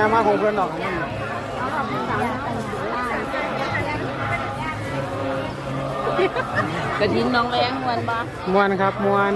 แม่มาของเพื่อนดอกนั่นกระถินน้องแรงมวนปะมวนครับมวน